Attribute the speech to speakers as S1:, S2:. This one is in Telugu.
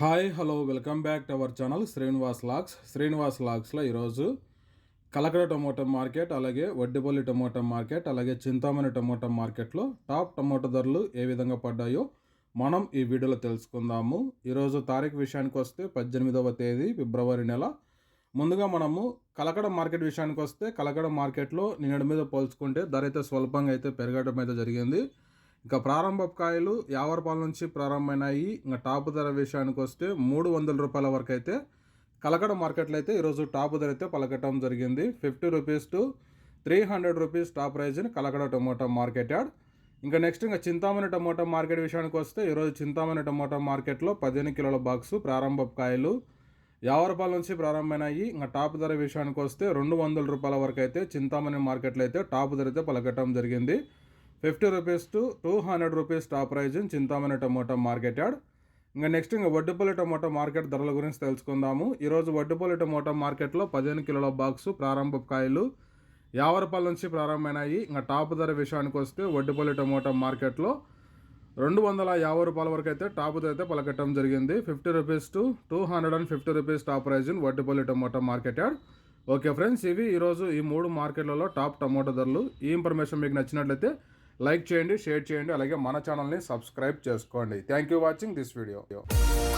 S1: Hi hello welcome back to our channel Srinivas lakhs. Srinivas లాక్స్లో ఈరోజు కలకడ టమోటా మార్కెట్ అలాగే వడ్డిపల్లి టమోటా మార్కెట్ అలాగే చింతామణి టమోటా మార్కెట్లో టాప్ టమోటా ధరలు ఏ విధంగా పడ్డాయో మనం ఈ వీడియోలో తెలుసుకుందాము. ఈరోజు తారీఖు విషయానికి వస్తే పద్దెనిమిదవ తేదీ ఫిబ్రవరి నెల. ముందుగా మనము కలకడ మార్కెట్ విషయానికి వస్తే కలకడ మార్కెట్లో నిన్నటి మీద పోల్చుకుంటే ధర అయితే స్వల్పంగా అయితే పెరగడం అయితే జరిగింది. ఇంకా ప్రారంభ కాయలు యాభై రూపాయల నుంచి ప్రారంభమైనాయి. ఇంకా టాప్ ధర విషయానికి వస్తే మూడు వందల రూపాయల వరకు అయితే కలకడ మార్కెట్లో అయితే ఈరోజు టాప్ ధర అయితే పలకటం జరిగింది. Fifty rupees to three hundred rupees top ప్రైజ్ని Kalakada tomato market add. ఇంకా నెక్స్ట్ ఇంకా చింతామణి టమోటా మార్కెట్ విషయానికి వస్తే ఈరోజు చింతామణి టమోటా మార్కెట్లో పదిహేను కిలోల బాక్స్ ప్రారంభ కాయలు యాభై రూపాయల నుంచి ప్రారంభమైనాయి. ఇంకా టాప్ ధర విషయానికి వస్తే రెండు వందల రూపాయల వరకు అయితే చింతామణి మార్కెట్లో అయితే టాప్ ధర అయితే పలకటం జరిగింది. Fifty rupees to two hundred rupees top price Chintamani tomato market yard ఇంకా నెక్స్ట్ ఇంకా వడ్డుపల్లి టమోటా మార్కెట్ ధరల గురించి తెలుసుకుందాము. ఈరోజు వడ్డుపల్లి టమోటా మార్కెట్లో పదిహేను కిలోల బాక్సు ప్రారంభ కాయలు యాభై రూపాయల నుంచి ప్రారంభమైనాయి. ఇంకా టాప్ ధర విషయానికి వస్తే వడ్డుపల్లి టమోటా మార్కెట్లో రెండు వందల యాభై రూపాయల వరకు అయితే టాప్ అయితే పలకట్టడం జరిగింది. Fifty rupees to two hundred and fifty rupees top price in Vaddupalli tomato market yard okay friends ఇవి ఈరోజు ఈ మూడు మార్కెట్లలో టాప్ టమోటా ధరలు. ఈ ఇన్ఫర్మేషన్ మీకు నచ్చినట్లయితే లైక్ చేయండి షేర్ చేయండి అలాగే మన ఛానల్ని సబ్స్క్రైబ్ చేసుకోండి. Thank you watching this video